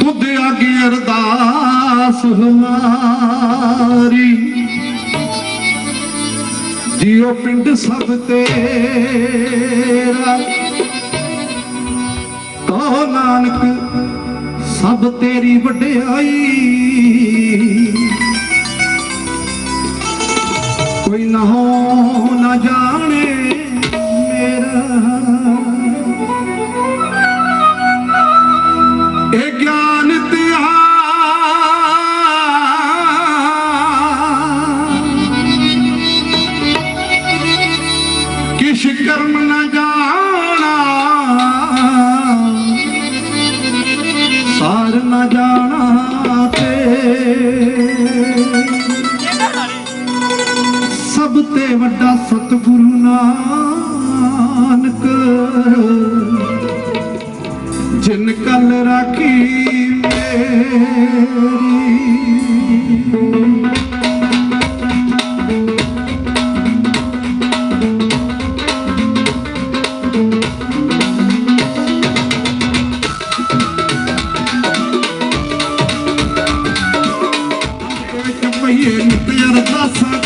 ਤੁਧੇ ਅਗੇ ਅਰਦਾਸ ਹਮਾਰੀ। ਜੀਓ ਪਿੰਡ ਸਭ ਤੇਰਾ। ਕਹੋ ਨਾਨਕ, ਸਭ ਤੇਰੀ ਵਡਿਆਈ। ਕੋਈ ਨਾ ਹੋ ਨਾ ਜਾਣੇ। ਇਹ ਗਿਆਨ ਤਿਆ ਕਿਛ ਕਰਮ ਨਾ ਜਾਣਾ? ਸਾਰ ਨਾ ਜਾਣਾ ਤੇ ਸਭ ਤੇ ਵੱਡਾ ਸਤਿਗੁਰੂ ਨਾਨਕ। ਜਿਨ ਕਲ ਰਾਖੀ ਮੇਰੀ। ਵਿੱਚ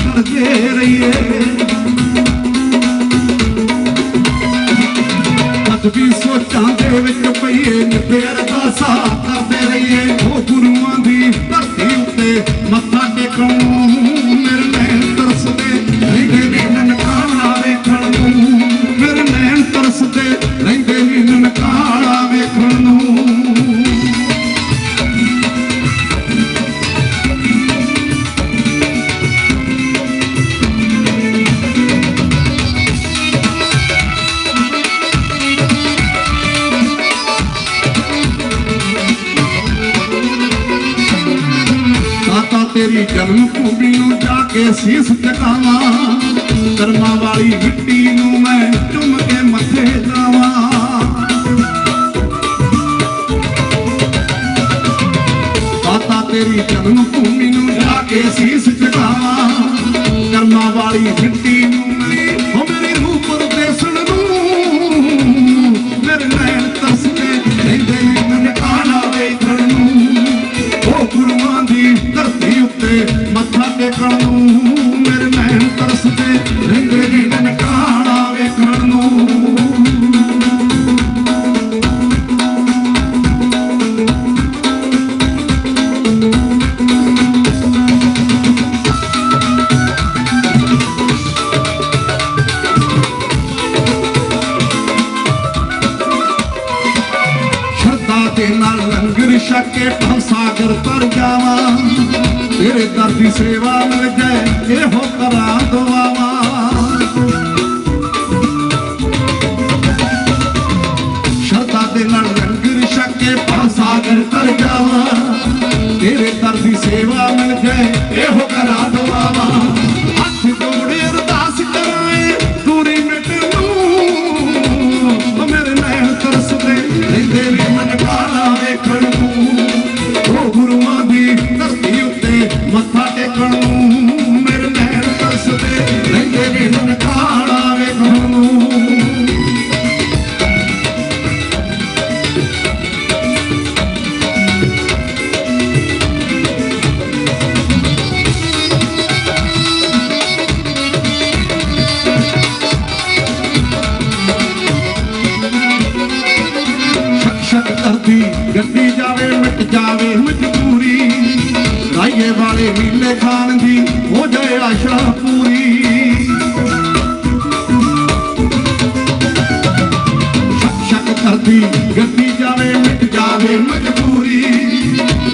ਕਰਦੇ ਰਹੀਏ ਅੱਜ ਵੀ ਸੋਚਾਂ ਦੇ ਵਿੱਚ ਪਈਏ ਨਿਤ ਅਰਦਾਸਾਂ ਕਰਦੇ ਰਹੀਏ। ਉਹ ਗੁਰੂਆਂ ਦੀ ਧਰਤੀ ਉੱਤੇ ਮੱਥਾ ਟੇਕਣ ਮੇਰੇ ਤੇਰੀ ਜਨਮ ਭੂਮੀ ਨੂੰ ਜਾ ਕੇ ਸੀਸ ਝੁਕਾਵਾਂ ਕਰਮਾਂ ਵਾਲੀ ਮਿੱਟੀ ਨੂੰ ਮੈਂ ਚੁੰਮ ਕੇ ਮੱਥੇ ਲਾਵਾਂ। ਮਾਤਾ ਤੇਰੀ ਜਨਮ ਭੂਮੀ ਨੂੰ ਜਾ ਕੇ ਸੀਸ ਝੁਕਾਵਾਂ ਕਰਮਾਂ ਵਾਲੀ ਮਿੱਟੀ ਨੂੰ ਨੈਣ ਰਹਿੰਦੇ ਨੇ ਨਨਕਾਣਾ ਵੇਖਣ ਨੂੰ। ਸ਼ਰਧਾ ਦੇ ਨਾਲ ਲੰਗਰ ਛਕੇ ਭਵ ਸਾਗਰ ਤਰ ਜਾਵਾਂ। ਤੇਰੇ ਦਰ ਦੀ ਸੇਵਾ ਮਿਲ ਜਾਏ, ਇਹੋ ਕਰਾਂ ਤੇਰੇ ਦਰ ਦੀ ਸੇਵਾ ਮਿਲ ਜਾਏ, ਇਹੋ ਕਰਾਂ ਦੁਆਵਾਂ ਹੱਥ ਜੋੜੇ ਅਰਦਾਸ ਕਰਾਏ ਦੂਰੀ ਮਿਟ ਨੂੰ ਮੇਰੇ ਨੈਣ ਤਰਸਦੇ, ਰਹਿੰਦੇ ਨੇ ਮਨ ਕਾਲਾ ਵੇਖਣ ਨੂੰ। ਉਹ ਗੁਰੂਆਂ ਦੀ ਧਰਤੀ ਉੱਤੇ ਮੱਥਾ ਟੇਕਣ ਨੂੰ। ਮੇਰੇ ਨੈਣ ਤਰਸਦੇ, ਰਹਿੰਦੇ ਨੇ ਮਨ ਕਾਲਾ ਸ਼ਕ ਗੱਡੀ ਜਾਵੇ, ਮਿਟ ਜਾਵੇ ਮਜਬੂਰੀ ਰਾਈਏ ਵਾਲੇ ਨੀਲੇ ਖਾਣ ਦੀ, ਹੋ ਜਾਏ ਆਸ਼ਾ ਪੂਰੀ। ਸ਼ਕ ਸ਼ਕ ਗੱਡੀ ਜਾਵੇ, ਮਿਟ ਜਾਵੇ ਮਜਬੂਰੀ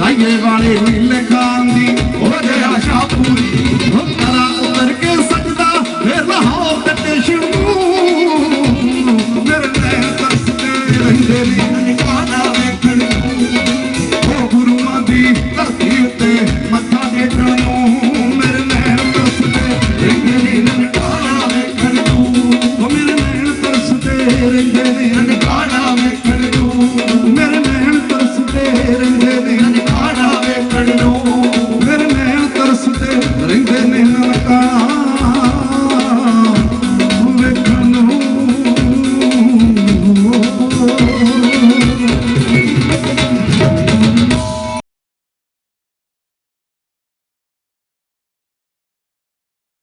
ਰਾਈਏ ਵਾਲੇ ਨੀਲੇ ਖਾਨ ਦੀ, ਹੋ ਜਾਏ ਆਸ਼ਾ ਪੂਰੀ। ਹੋ ਤਰਾ ਉਤਰ ਕੇ ਸਜਦਾ, ਫੇਰ ਲਹਾਓ ਕੱਟੇ ਸ਼ਿਵੂ ਮੇਰੇ ਨੈਣ ਤਰਸਦੇ ਰਹਿੰਦੇ ਨੇ।